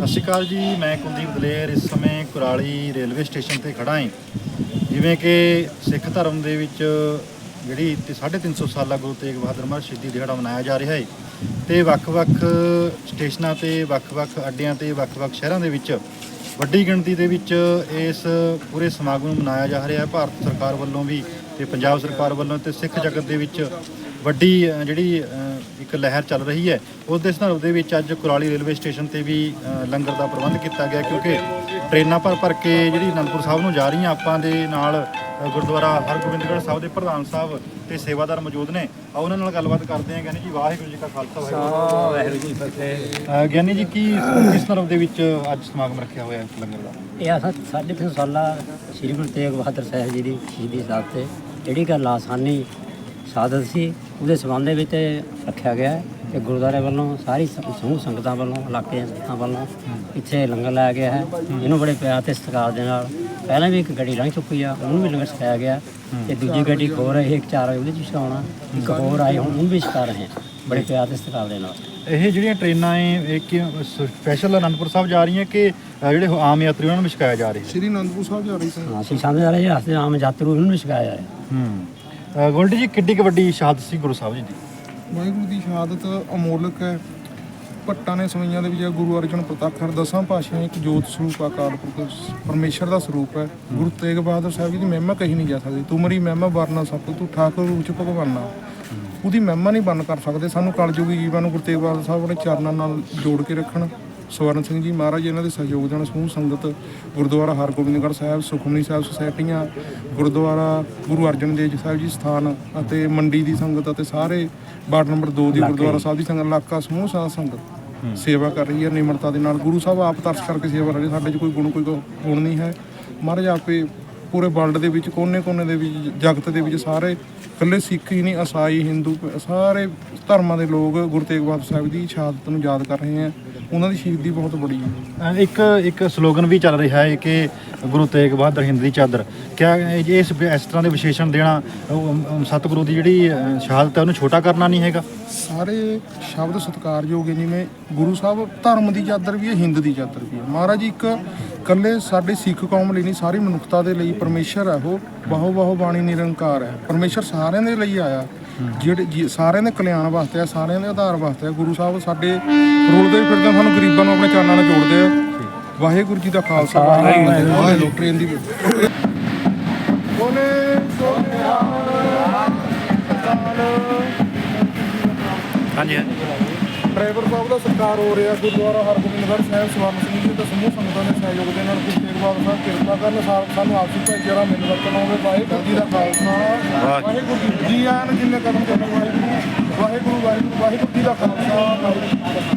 ਸਤਿ ਸ਼੍ਰੀ ਅਕਾਲ ਜੀ, ਮੈਂ ਕੁਲਦੀਪ ਦਲੇਰ ਇਸ ਸਮੇਂ ਕੁਰਾਲੀ ਰੇਲਵੇ ਸਟੇਸ਼ਨ ਤੇ ਖੜਾ ਹਾਂ ਜਿਵੇਂ ਕਿ ਸਿੱਖ ਧਰਮ ਦੇ ਵਿੱਚ ਜਿਹੜੀ ਤੇ 350 ਸਾਲਾ ਗੁਰੂ ਤੇਗ ਬਹਾਦਰ ਮਹਾਰਾਜ ਸ਼ਹੀਦੀ ਦਿਹਾੜਾ ਮਨਾਇਆ ਜਾ ਰਿਹਾ ਹੈ ਤੇ ਵੱਖ-ਵੱਖ ਸਟੇਸ਼ਨਾਂ ਤੇ, ਵੱਖ-ਵੱਖ ਅੱਡਿਆਂ ਤੇ, ਵੱਖ-ਵੱਖ ਸ਼ਹਿਰਾਂ ਦੇ ਵਿੱਚ ਵੱਡੀ ਗਿਣਤੀ ਦੇ ਵਿੱਚ ਇਸ ਪੂਰੇ ਸਮਾਗਮ ਨੂੰ ਮਨਾਇਆ ਜਾ ਰਿਹਾ ਹੈ। ਭਾਰਤ ਸਰਕਾਰ ਵੱਲੋਂ ਵੀ ਤੇ ਪੰਜਾਬ ਸਰਕਾਰ ਵੱਲੋਂ ਤੇ ਸਿੱਖ ਜਗਤ ਦੇ ਵਿੱਚ ਵੱਡੀ ਜਿਹੜੀ ਇੱਕ ਲਹਿਰ ਚੱਲ ਰਹੀ ਹੈ ਉਸ ਦੇ ਸੰਦਰਭ ਦੇ ਵਿੱਚ ਅੱਜ ਕੁਰਾਲੀ ਰੇਲਵੇ ਸਟੇਸ਼ਨ ਤੇ ਵੀ ਲੰਗਰ ਦਾ ਪ੍ਰਬੰਧ ਕੀਤਾ ਗਿਆ ਕਿਉਂਕਿ ਟ੍ਰੇਨਾਂ ਭਰ ਭਰ ਕੇ ਜਿਹੜੀ ਅਨੰਦਪੁਰ ਸਾਹਿਬ ਨੂੰ ਜਾ ਰਹੀਆਂ ਆਪਾਂ ਦੇ ਨਾਲ ਗੁਰਦੁਆਰਾ ਹਰਗੋਬਿੰਦਗੜ੍ਹ ਸਾਹਿਬ ਦੇ ਪ੍ਰਧਾਨ ਸਾਹਿਬ ਤੇ ਸੇਵਾਦਾਰ ਮੌਜੂਦ ਨੇ। ਆ ਉਹਨਾਂ ਨਾਲ ਗੱਲਬਾਤ ਕਰਦੇ ਹਾਂ ਗਿਆਨੀ ਜੀ ਵਾਹਿਗੁਰੂ ਜੀ ਕਾ ਖਾਲਸਾ ਵਾਹਿਗੁਰੂ ਜੀ ਫਤਿਹ। ਗਿਆਨੀ ਜੀ ਕੀ ਕਿਸ ਸੰਦਰਭ ਦੇ ਵਿੱਚ ਅੱਜ ਸਮਾਗਮ ਰੱਖਿਆ ਹੋਇਆ ਹੈ ਲੰਗਰ ਦਾ? ਇਹ ਅਸਾਂ ਸਾਢੇ ਤਿੰਨ ਸਾਲਾ ਸ੍ਰੀ ਗੁਰੂ ਤੇਗ ਬਹਾਦਰ ਸਾਹਿਬ ਜੀ ਦੀ ਸ਼ਹੀਦੀ ਸਾਹਿਬ ਤੇ ਜਿਹੜੀ ਕਿ ਲਾਸਾਨੀ ਸਾਦਤ ਸੀ ਉਹਦੇ ਸੰਬੰਧ ਦੇ ਵਿੱਚ ਰੱਖਿਆ ਗਿਆ ਹੈ ਤੇ ਗੁਰਦੁਆਰੇ ਵੱਲੋਂ ਸਾਰੀ ਸ- ਸਮੂਹ ਸੰਗਤਾਂ ਵੱਲੋਂ ਇਲਾਕੇ ਦੀਆਂ ਸੰਗਤਾਂ ਵੱਲੋਂ ਇੱਥੇ ਲੰਗਰ ਲਾਇਆ ਗਿਆ ਹੈ। ਇਹਨੂੰ ਬੜੇ ਪਿਆਰ ਤੇ ਸਤਿਕਾਰ ਦੇ ਨਾਲ ਪਹਿਲਾਂ ਵੀ ਇੱਕ ਗੱਡੀ ਲੰਘ ਚੁੱਕੀ ਆ ਉਹਨੂੰ ਵੀ ਲੰਗਰ ਛਕਾਇਆ ਗਿਆ ਤੇ ਦੂਜੀ ਗੱਡੀ ਇੱਕ ਹੋਰ ਹੈ ਇਹ ਇੱਕ ਚਾਰ ਵਜੇ ਉਹਦੇ ਚ ਛਕਾਉਣਾ ਇੱਕ ਹੋਰ ਆਏ ਹੁਣ ਉਹਨੂੰ ਵੀ ਛਕਾ ਰਹੇ ਹਾਂ। ਬੜੇ ਪਿਆਰ ਤੇ ਸਤਿਕਾਰ ਦੇ ਨਾਲ। ਇਹ ਜਿਹੜੀਆਂ ਟ੍ਰੇਨਾਂ ਹੈ ਇਹ ਕਿ ਸਪੈਸ਼ਲ ਅਨੰਦਪੁਰ ਸਾਹਿਬ ਜਾ ਰਹੀਆਂ ਕਿ ਅ, ਜਿਹੜੇ ਆਮ ਯਾਤਰੀ ਉਹਨਾਂ ਨੂੰ ਵੀ ਛਕਾਇਆ ਜਾ ਰਿਹਾ? ਸ਼੍ਰੀ ਅਨੰਦਪੁਰ ਸਾਹਿਬ ਜਾ ਰਹੀ ਸੀ। ਹਾਂ ਅਸੀਂ ਸਾਹਮਣੇ ਵਾਲੇ ਰਸਤੇ ਆਮ ਯਾਤਰੂ ਉਹਨੂੰ ਵੀ ਛਕਾਇਆ ਹੈ ਹੂੰ। ਗੋਲਡੀ ਜੀ, ਕਿੱਡੀ ਕੁ ਵੱਡੀ ਸ਼ਹਾਦਤ ਸੀ ਗੁਰੂ ਸਾਹਿਬ ਜੀ ਦੀ? ਵਾਹਿਗੁਰੂ ਦੀ ਸ਼ਹਾਦਤ ਅਮੋਲਕ ਹੈ। ਭੱਟਾਂ ਨੇ ਸਮਈਆਂ ਦੇ ਵਿੱਚ ਗੁਰੂ ਅਰਜਨ ਪ੍ਰਤਾਖਰ ਦਸਾਂ ਪਾਤਸ਼ਾਹਾਂ ਇੱਕ ਜੋਤ ਸਰੂਪ ਆਕਾਰ ਪੁਰਖ ਪਰਮੇਸ਼ਰ ਦਾ ਸਰੂਪ ਹੈ। ਗੁਰੂ ਤੇਗ ਬਹਾਦਰ ਸਾਹਿਬ ਜੀ ਦੀ ਮਹਿਮਾ ਕਹੀ ਨਹੀਂ ਜਾ ਸਕਦੀ। ਤੂੰ ਮਰੀ ਮਹਿਮਾ ਵਰਨਾ ਸਭ ਤੂੰ ਠਾਕੁਰ ਰੂਪ ਭਗਵਾਨਾ ਉਹਦੀ ਮਹਿਮਾ ਨਹੀਂ ਬਰਨ ਕਰ ਸਕਦੇ। ਸਾਨੂੰ ਕਲਯੁਗੀ ਜੀਵਾਂ ਨੂੰ ਗੁਰੂ ਤੇਗ ਬਹਾਦਰ ਸਾਹਿਬ ਆਪਣੇ ਚਰਨਾਂ ਨਾਲ ਜੋੜ ਕੇ ਰੱਖਣ। ਸਵਰਨ ਸਿੰਘ ਜੀ ਮਹਾਰਾਜ ਇਹਨਾਂ ਦੇ ਸਹਿਯੋਗ ਨਾਲ ਸਮੂਹ ਸੰਗਤ ਗੁਰਦੁਆਰਾ ਹਰਗੋਬਿੰਦਗੜ੍ਹ ਸਾਹਿਬ ਸੁਖਮਨੀ ਸਾਹਿਬ ਸੁਸਾਇਟੀਆਂ ਗੁਰਦੁਆਰਾ ਗੁਰੂ ਅਰਜਨ ਦੇਵ ਜੀ ਸਾਹਿਬ ਜੀ ਸਥਾਨ ਅਤੇ ਮੰਡੀ ਦੀ ਸੰਗਤ ਅਤੇ ਸਾਰੇ ਵਾਰਡ ਨੰਬਰ 2 ਦੀ ਗੁਰਦੁਆਰਾ ਸਾਹਿਬ ਦੀ ਸੰਗਤ ਇਲਾਕਾ ਸਮੂਹ ਸਾਧ ਸੰਗਤ ਸੇਵਾ ਕਰ ਰਹੀ ਹੈ ਨਿਮਰਤਾ ਦੇ ਨਾਲ। ਗੁਰੂ ਸਾਹਿਬ ਆਪ ਤਰਸ ਕਰਕੇ ਸੇਵਾ ਕਰ ਰਹੇ ਸਾਡੇ 'ਚ ਕੋਈ ਗੁਣ ਕੋਈ ਗੁਣ ਨਹੀਂ ਹੈ। ਮਹਾਰਾਜ ਆਪੇ ਪੂਰੇ ਵਰਲਡ ਦੇ ਵਿੱਚ ਕੋਨੇ-ਕੋਨੇ ਦੇ ਵਿੱਚ ਜਗਤ ਦੇ ਵਿੱਚ ਸਾਰੇ ਇਕੱਲੇ ਸਿੱਖ ਹੀ ਨਹੀਂ ਈਸਾਈ ਹਿੰਦੂ ਸਾਰੇ ਧਰਮਾਂ ਦੇ ਲੋਕ ਗੁਰੂ ਤੇਗ ਬਹਾਦਰ ਸਾਹਿਬ ਦੀ ਸ਼ਹਾਦਤ ਨੂੰ ਯਾਦ ਕਰ ਰਹੇ ਹੈ। ਉਹਨਾਂ ਦੀ ਸ਼ਹੀਦੀ ਬਹੁਤ ਬੜੀ ਹੈ। ਇੱਕ ਇੱਕ ਸਲੋਗਨ ਵੀ ਚੱਲ ਰਿਹਾ ਹੈ ਕਿ ਗੁਰੂ ਤੇਗ ਬਹਾਦਰ ਹਿੰਦ ਦੀ ਚਾਦਰ। ਕਿਆ ਇਸ ਇਸ ਤਰ੍ਹਾਂ ਦੇ ਵਿਸ਼ੇਸ਼ਣ ਦੇਣਾ ਸਤਿਗੁਰੂ ਦੀ ਜਿਹੜੀ ਸ਼ਹਾਦਤ ਹੈ ਉਹਨੂੰ ਛੋਟਾ ਕਰਨਾ ਨਹੀਂ ਹੈਗਾ? ਸਾਰੇ ਸ਼ਬਦ ਸਤਿਕਾਰਯੋਗ ਹੈ ਜਿਵੇਂ ਗੁਰੂ ਸਾਹਿਬ ਧਰਮ ਦੀ ਚਾਦਰ ਵੀ ਹੈ ਹਿੰਦ ਦੀ ਚਾਦਰ ਵੀ ਹੈ। ਮਹਾਰਾਜ ਇੱਕ ਇਕੱਲੇ ਸਾਡੇ ਸਿੱਖ ਕੌਮ ਲਈ ਨਹੀਂ ਸਾਰੀ ਮਨੁੱਖਤਾ ਦੇ ਲਈ ਪਰਮੇਸ਼ਰ ਹੈ ਉਹ। ਬਹੁ ਬਹੁ ਬਾਣੀ ਨਿਰੰਕਾਰ ਹੈ। ਪਰਮੇਸ਼ਰ ਸਾਰਿਆਂ ਦੇ ਲਈ ਆਇਆ। ਜਿਹੜੇ ਸਾਰਿਆਂ ਦੇ ਕਲਿਆਣ ਵਾਸਤੇ ਆ ਸਾਰਿਆਂ ਦੇ ਆਧਾਰ ਵਾਸਤੇ ਆ। ਗੁਰੂ ਸਾਹਿਬ ਸਾਡੇ ਰੁਲਦੇ ਫਿਰਦੇ ਸਾਨੂੰ ਗਰੀਬਾਂ ਨੂੰ ਆਪਣੇ ਚਰਨਾਂ ਨਾਲ ਜੋੜਦੇ ਆ। ਵਾਹਿਗੁਰੂ ਜੀ ਦਾ ਖਾਲਸਾ ਵਾਹਿਗੁਰੂ ਜੀ ਟ੍ਰੇਨ ਦੀ ਬੋਲੇ। ਹਾਂਜੀ ਡਰਾਈਵਰ ਸਾਹਿਬ ਦਾ ਸਤਿਕਾਰ ਹੋ ਰਿਹਾ ਗੁਰਦੁਆਰਾ ਹਰਗੋਬਿੰਦਗੜ੍ਹ ਸਾਹਿਬ ਸਵਰਨ ਸਿੰਘ ਤੇ ਸਮੂਹ ਸੰਗਤਾਂ ਦੇ ਸਹਿਯੋਗ ਦੇ ਨਾਲ ਗੁਰੂ ਤੇਗ ਬਹਾਦਰ ਸਾਹਿਬ ਕਿਰਪਾ ਕਰਨ ਸਾ- ਸਾਨੂੰ ਆਪਸੀ ਭਾਈਚਾਰਾ ਮਿਲ ਵਰਤਨ ਹੋਵੇ ਵਾਹਿਗੁਰੂ ਜੀ ਦਾ ਖਾਲਸਾ। ਵਾਹਿਗੁਰੂ। ਜੀ ਜੀ ਆਇਆਂ ਨੂੰ ਜਿੰਨੇ ਕਦਮ ਚੱਲਣ ਵਾਹਿਗੁਰੂ। ਵਾਹਿਗੁਰੂ ਵਾਹਿਗੁਰੂ ਵਾਹਿਗੁਰੂ ਜੀ ਦਾ ਖਾਲਸਾ। ਵਾਹਿਗੁਰੂ ਜੀ ਕੀ ਫਤਿਹ।